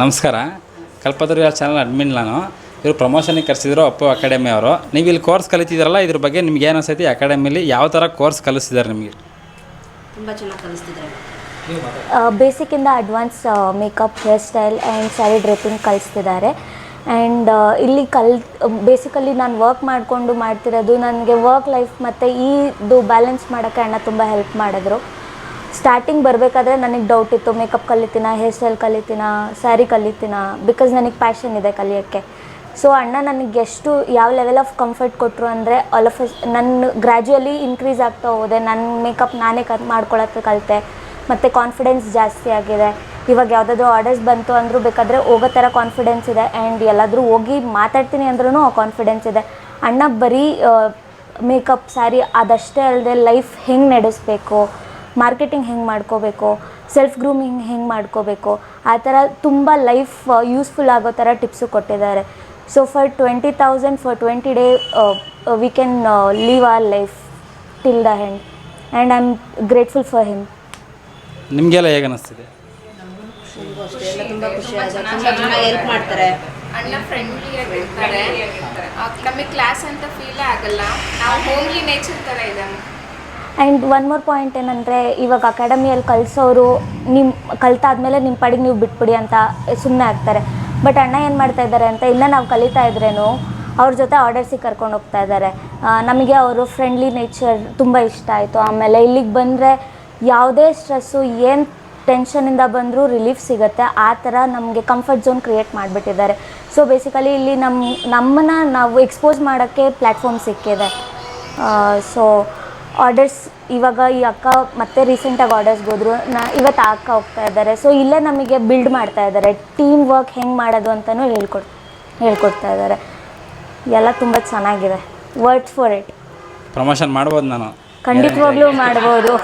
ನಮಸ್ಕಾರ. ಕಲ್ಪತರು channel admin ನಾನು. ಇವರು ಪ್ರಮೋಷನಿಗೆ ಕರೆಸಿದ್ರು ಅಪ್ಪು ಅಕಾಡೆಮಿ ಅವರು. ನೀವು ಇಲ್ಲಿ ಕೋರ್ಸ್ ಕಲಿತಿದ್ರಲ್ಲ ಇದ್ರ ಬಗ್ಗೆ ನಿಮ್ಗೆ ಏನು ಅನಿಸೈತಿ? ಅಕಾಡೆಮಿಲಿ ಯಾವ ಥರ ಕೋರ್ಸ್ ಕಲಿಸ್ತಿದ್ದಾರೆ ನಿಮಗೆ? ತುಂಬ ಚೆನ್ನಾಗಿ ಕಲಿಸ್ತಿದ್ದಾರೆ. ಬೇಸಿಕ್ಕಿಂದ advance makeup hair style and sari draping ಕಲಿಸ್ತಿದ್ದಾರೆ. And ಇಲ್ಲಿ ಕಲ್ ಬೇಸಿಕಲಿ ನಾನು ವರ್ಕ್ ಮಾಡಿಕೊಂಡು ಮಾಡ್ತಿರೋದು ನನಗೆ ವರ್ಕ್ ಲೈಫ್ ಮತ್ತು ಈದು ಬ್ಯಾಲೆನ್ಸ್ ಮಾಡೋಕ್ಕೆ ಅಣ್ಣ ತುಂಬ ಹೆಲ್ಪ್ ಮಾಡಿದ್ರು. ಸ್ಟಾರ್ಟಿಂಗ್ ಬರಬೇಕಾದ್ರೆ ನನಗೆ ಡೌಟ್ ಇತ್ತು. ಮೇಕಪ್ ಕಲಿತೀನ ಹೇರ್ ಸ್ಟೈಲ್ ಕಲಿತೀನ ಸ್ಯಾರಿ ಕಲಿತೀನ? ಬಿಕಾಸ್ ನನಗೆ ಪ್ಯಾಷನ್ ಇದೆ ಕಲಿಯೋಕ್ಕೆ. ಸೊ ಅಣ್ಣ ನನಗೆ ಎಷ್ಟು, ಯಾವ ಲೆವೆಲ್ ಆಫ್ ಕಂಫರ್ಟ್ ಕೊಟ್ಟರು ಅಂದರೆ ಆಲ್ ಆಫ್ ನನ್ನ ಗ್ರ್ಯಾಜುಯಲಿ ಇನ್ಕ್ರೀಸ್ ಆಗ್ತಾ ಹೋದೆ. ನನ್ನ ಮೇಕಪ್ ನಾನೇ ಕ, ಮಾಡ್ಕೊಳಕ್ಕೆ ಕಲಿತೆ. ಮತ್ತು ಕಾನ್ಫಿಡೆನ್ಸ್ ಜಾಸ್ತಿ ಆಗಿದೆ. ಇವಾಗ ಯಾವುದಾದ್ರೂ ಆರ್ಡರ್ಸ್ ಬಂತು ಅಂದರೂ ಬೇಕಾದರೆ ಹೋಗೋ ಥರ ಕಾನ್ಫಿಡೆನ್ಸ್ ಇದೆ. ಆ್ಯಂಡ್ ಎಲ್ಲಾದರೂ ಹೋಗಿ ಮಾತಾಡ್ತೀನಿ ಅಂದ್ರೂ ಆ ಕಾನ್ಫಿಡೆನ್ಸ್ ಇದೆ. ಅಣ್ಣ ಬರೀ ಮೇಕಪ್ ಸ್ಯಾರಿ ಅದಷ್ಟೇ ಅಲ್ಲದೆ ಲೈಫ್ ಹೆಂಗೆ ನಡೆಸಬೇಕು? ಮಾರ್ಕೆಟಿಂಗ್ ಹೆಂಗೆ ಮಾಡ್ಕೋಬೇಕು ಸೆಲ್ಫ್ ಗ್ರೂಮಿಂಗ್ ಹೆಂಗೆ ಮಾಡ್ಕೋಬೇಕು ಆ ಥರ ತುಂಬ ಲೈಫ್ ಯೂಸ್ಫುಲ್ ಆಗೋ ಥರ ಟಿಪ್ಸು ಕೊಟ್ಟಿದ್ದಾರೆ. So for twenty thousand for twenty day we can live our life till the end and I am grateful for him ನಿಮಗೆಲ್ಲ ಹೇಗೆ ಎಲ್ಲ ತುಂಬ ಖುಷಿ ಹೆಲ್ಪ್ ಮಾಡ್ತಾರೆ ಅಣ್ಣ ಫ್ರೆಂಡ್ಲಿ ಆಗಿರ್ತಾರೆ ನಮಗೆ ಕ್ಲಾಸ್ ಅಂತ ಫೀಲೇ ಆಗಲ್ಲ. ನಾವು ಹೋಮ್ಲಿ ನೇಚರ್ ಥರ ಇದ್ದಾನೆ ಆ್ಯಂಡ್ ಒನ್ ಮೋರ್ ಪಾಯಿಂಟ್ ಏನಂದರೆ, ಇವಾಗ ಅಕಾಡೆಮಿಯಲ್ಲಿ ಕಲಿಸೋರು ನಿಮ್ಮ ಕಲ್ತಾದ್ಮೇಲೆ ನಿಮ್ಮ ಪಾಡಿಗೆ ನೀವು ಬಿಟ್ಬಿಡಿ ಅಂತ ಸುಮ್ಮನೆ ಆಗ್ತಾರೆ. ಬಟ್ ಅಣ್ಣ ಏನು ಮಾಡ್ತಾ ಇದ್ದಾರೆ ಅಂತ, ಇನ್ನೂ ನಾವು ಕಲಿತಾ ಇದ್ರೇನು, ಅವ್ರ ಜೊತೆ ಆರ್ಡರ್ಸಿಗೆ ಕರ್ಕೊಂಡು ಹೋಗ್ತಾ ಇದ್ದಾರೆ. ನಮಗೆ ಅವರು ಫ್ರೆಂಡ್ಲಿ ನೇಚರ್ ತುಂಬ ಇಷ್ಟ ಆಯಿತು. ಆಮೇಲೆ ಇಲ್ಲಿಗೆ ಬಂದರೆ ಯಾವುದೇ ಸ್ಟ್ರೆಸ್ಸು ಏನು ಟೆನ್ಷನಿಂದ ಬಂದರೂ ರಿಲೀಫ್ ಸಿಗುತ್ತೆ. ಆ ಥರ ನಮಗೆ ಕಂಫರ್ಟ್ ಝೋನ್ ಕ್ರಿಯೇಟ್ ಮಾಡಿಬಿಟ್ಟಿದ್ದಾರೆ. ಸೊ ಬೇಸಿಕಲಿ ಇಲ್ಲಿ ನಮ್ಮ ನಮ್ಮನ್ನು ನಾವು ಎಕ್ಸ್ಪೋಸ್ ಮಾಡೋಕ್ಕೆ ಪ್ಲ್ಯಾಟ್ಫಾರ್ಮ್ ಸಿಕ್ಕಿದೆ. ಸೊ ಆರ್ಡರ್ಸ್ ಇವಾಗ ಈ ಅಕ್ಕ ಮತ್ತೆ ರೀಸೆಂಟಾಗಿ ಆರ್ಡರ್ಸ್ ಹೋದ್ರು. ನಾ ಇವತ್ತು ಆ ಅಕ್ಕ ಹೋಗ್ತಾ ಇದ್ದಾರೆ. ಸೊ ಇಲ್ಲೇ ನಮಗೆ ಬಿಲ್ಡ್ ಮಾಡ್ತಾ ಇದ್ದಾರೆ. ಟೀಮ್ ವರ್ಕ್ ಹೆಂಗೆ ಮಾಡೋದು ಅಂತಲೂ ಹೇಳ್ಕೊಡ್ ಹೇಳ್ಕೊಡ್ತಾ ಇದ್ದಾರೆ. ಎಲ್ಲ ತುಂಬ ಚೆನ್ನಾಗಿದೆ. ವರ್ಡ್ಸ್ ಫಾರ್ ಇಟ್ ಪ್ರಮೋಷನ್ ಮಾಡ್ಬೋದು ನಾನು. ಖಂಡಿತವಾಗ್ಲೂ ಮಾಡ್ಬೋದು.